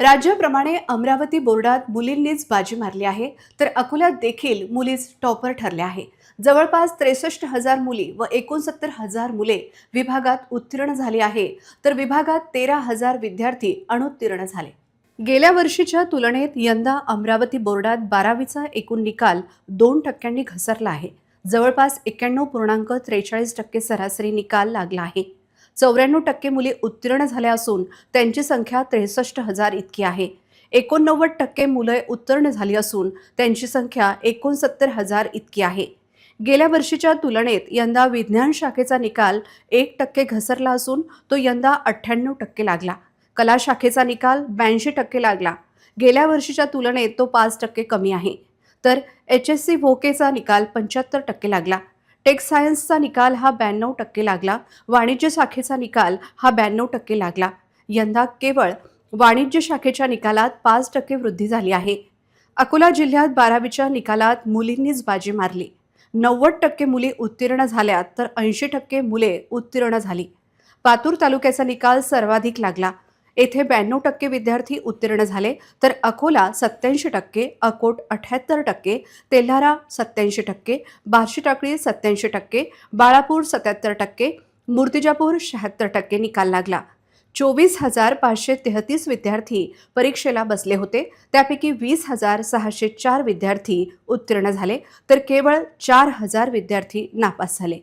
राज्याप्रमाणे अमरावती बोर्डात मुलींनीच बाजी मारली आहे तर अकोल्यात देखील मुलीच टॉपर ठरल्या आहे. जवळपास त्रेसष्ट हजार मुली व एकोणसत्तर हजार मुले विभागात उत्तीर्ण झाली आहे तर विभागात तेरा हजार विद्यार्थी अनुत्तीर्ण झाले. गेल्या वर्षीच्या तुलनेत यंदा अमरावती बोर्डात बारावीचा एकूण निकाल दोन टक्क्यांनी घसरला आहे. जवळपास एक्क्याण्णव पूर्णांक त्रेचाळीस टक्के सरासरी निकाल लागला आहे. चौऱ्याण्णव टक्के मुली उत्तीर्ण झाल्या असून त्यांची संख्या त्रेसष्ट हजार इतकी आहे. एकोणनव्वद टक्के मुले उत्तीर्ण झाली असून त्यांची संख्या एकोणसत्तर हजार इतकी आहे. गेल्या वर्षीच्या तुलनेत यंदा विज्ञान शाखेचा निकाल एक टक्के घसरला असून तो यंदा अठ्ठ्याण्णव टक्के लागला. कला शाखेचा निकाल ब्याऐंशी टक्के लागला. गेल्या वर्षीच्या तुलनेत तो पाच टक्के कमी आहे. तर एच एस सी भोकेचा निकाल पंच्याहत्तर टक्के लागला. टेक सायन्सचा निकाल हा ब्याण्णव टक्के लागला. वाणिज्य शाखेचा निकाल हा ब्याण्णव टक्के लागला. यंदा केवळ वाणिज्य शाखेच्या निकालात पाच टक्के वृद्धी झाली आहे. अकोला जिल्ह्यात बारावीच्या निकालात मुलींनीच बाजी मारली. नव्वद टक्के मुली उत्तीर्ण झाल्या तर ऐंशी टक्के मुले उत्तीर्ण झाली. पातूर तालुक्याचा निकाल सर्वाधिक लागला. येथे ब्याण्णव टक्के विद्यार्थी उत्तीर्ण झाले तर अकोला सत्याऐंशी टक्के अकोट अठ्याहत्तर टक्के तेल्हारा सत्याऐंशी टक्के बार्शी टाकळी सत्याऐंशी टक्के बाळापूर सत्याहत्तर टक्के मूर्तिजापूर शहात्तर टक्के निकाल लागला. चोवीस हजार पाचशे तेहतीस विद्यार्थी परीक्षेला बसले होते त्यापैकी वीस हजार सहाशे चार विद्यार्थी उत्तीर्ण झाले तर केवळ चार हजार विद्यार्थी नापास झाले.